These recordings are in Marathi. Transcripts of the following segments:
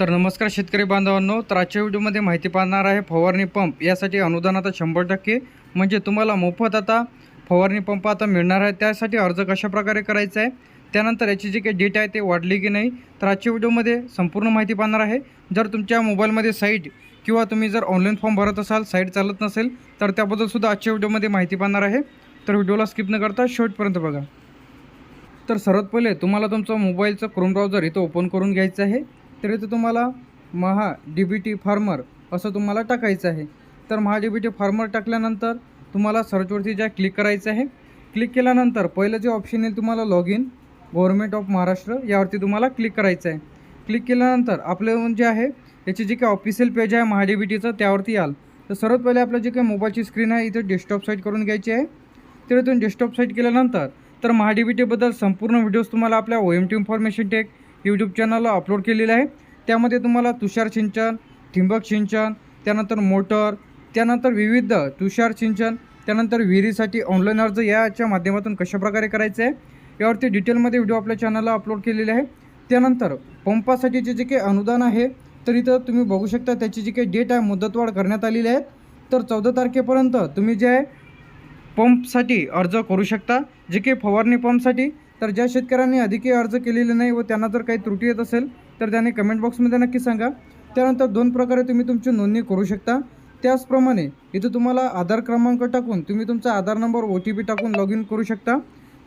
तर नमस्कार शेतकरी बांधवांनो तर आजच्या व्हिडिओमध्ये माहिती पाहणार आहे फवारणी पंप. यासाठी अनुदान आता शंभर टक्के म्हणजे तुम्हाला मोफत आता फवारणी पंप आता मिळणार आहे. त्यासाठी अर्ज कशाप्रकारे करायचा आहे? त्यानंतर याची जी काही डेट आहे ते वाढली की नाही तर आजच्या व्हिडिओमध्ये संपूर्ण माहिती पाहणार आहे. जर तुमच्या मोबाईलमध्ये साईट किंवा तुम्ही जर ऑनलाईन फॉर्म भरत असाल साईट चालत नसेल तर त्याबद्दलसुद्धा आजच्या व्हिडिओमध्ये माहिती पाहणार आहे. तर व्हिडिओला स्किप न करता शेवटपर्यंत बघा. तर सर्वात पहिले तुम्हाला तुमचं मोबाईलचं क्रोम ब्राउझर इथं ओपन करून घ्यायचं आहे. तर तुम्हाला Maha D B T farmer असं तुम्हाला टाकायचं आहे. तर Maha D B T farmer टाकल्यानंतर तुम्हाला सर्चवरती ज्या क्लिक करायचं आहे क्लिक केल्यानंतर पहिलं जे ऑप्शन येईल तुम्हाला log in government of Maharashtra यावरती तुम्हाला क्लिक करायचं आहे. क्लिक केल्यानंतर आपलं जे आहे याची जी काही ऑफिशियल पेज आहे महा डी बी टीचं त्यावरती याल. तर सर्वात पहिले आपलं जे काही मोबाईलची स्क्रीन आहे इथं डेस्कटॉप साईट करून घ्यायची आहे. तर इथून डेस्कटॉप साईट केल्यानंतर तर महा संपूर्ण व्हिडिओज तुम्हाला आपल्या O M T information tech YouTube चॅनलला अपलोड केलेले आहे. त्यामध्ये तुम्हाला तुषार सिंचन ठिंबक सिंचन त्यानंतर मोटर त्यानंतर विविध तुषार सिंचन त्यानंतर विहिरीसाठी ऑनलाईन अर्ज याच्या माध्यमातून कशाप्रकारे करायचं आहे यावरती डिटेलमध्ये व्हिडिओ आपल्या चॅनलला अपलोड केलेले आहे. त्यानंतर पंपासाठीचे जे काही अनुदान आहे तर इथं तुम्ही बघू शकता त्याची जी काही डेट आहे मुदतवाढ करण्यात आलेली आहे. तर चौदा तारखेपर्यंत तुम्ही जे आहे पंपसाठी अर्ज करू शकता जे काही फवारणी पंपसाठी तर ज्या शेतकऱ्यांनी अधिकही अर्ज केलेले नाही व त्यांना जर काही त्रुटी येत असेल तर त्यांनी कमेंट बॉक्समध्ये नक्की सांगा. त्यानंतर दोन प्रकारे तुम्ही तुमची नोंदणी करू शकता. त्याचप्रमाणे इथं तुम्हाला आधार क्रमांक टाकून तुम्ही तुमचा Aadhaar number O T P टाकून लॉग इन करू शकता.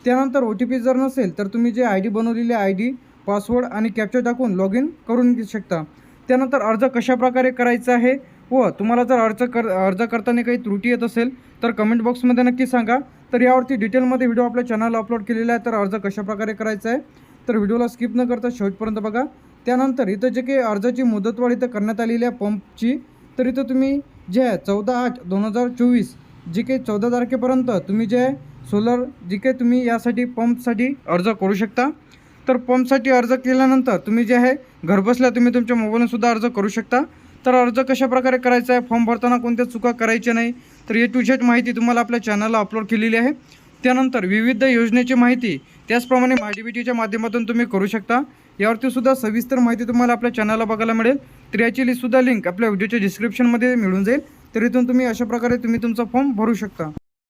त्यानंतर ओ टी पी जर नसेल तर तुम्ही जे आय डी बनवलेली आय डी पासवर्ड आणि कॅप्चर टाकून लॉग इन करून घेऊ शकता. त्यानंतर अर्ज कशाप्रकारे करायचा आहे व तुम्हाला जर अर्ज कर अर्ज करताना काही त्रुटी येत असेल तर कमेंट बॉक्समध्ये नक्की सांगा. तर यावरती डिटेलमध्ये व्हिडिओ आपल्या चॅनलला अपलोड केलेला आहे तर अर्ज कशाप्रकारे करायचा आहे तर व्हिडिओला स्किप न करता शेवटपर्यंत बघा. त्यानंतर इथं जे काही अर्जाची मुदतवाढ इथं करण्यात आलेली आहे पंपची तर इथं तुम्ही जे आहे चौदा आठ दोन हजार चोवीस जे काही चौदा तारखेपर्यंत तुम्ही जे आहे सोलर जे काही तुम्ही यासाठी पंपसाठी अर्ज करू शकता. तर पंपसाठी अर्ज केल्यानंतर तुम्ही जे आहे घरबसल्या तुम्ही तुमच्या मोबाईलनंसुद्धा अर्ज करू शकता. तर अर्ज कशा प्रकारे करायचा आहे? फॉर्म भरताना कोणत्या चुका करायच्या नाही? तर ए टू झेड माहिती तुम्हाला आपल्या चॅनलला अपलोड केलेली आहे. त्यानंतर विविध योजनेची माहिती त्याचप्रमाणे मायडीबीटीच्या माध्यमातून तुम्ही करू शकता. यावरती सुद्धा सविस्तर माहिती तुम्हाला आपल्या चॅनलला बघायला मिळेल. तर याची लिस्टसुद्धा लिंक आपल्या व्हिडिओच्या डिस्क्रिप्शनमध्ये मिळून जाईल. तर इथून तुम्ही अशा प्रकारे तुम्ही तुमचा फॉर्म भरू शकता.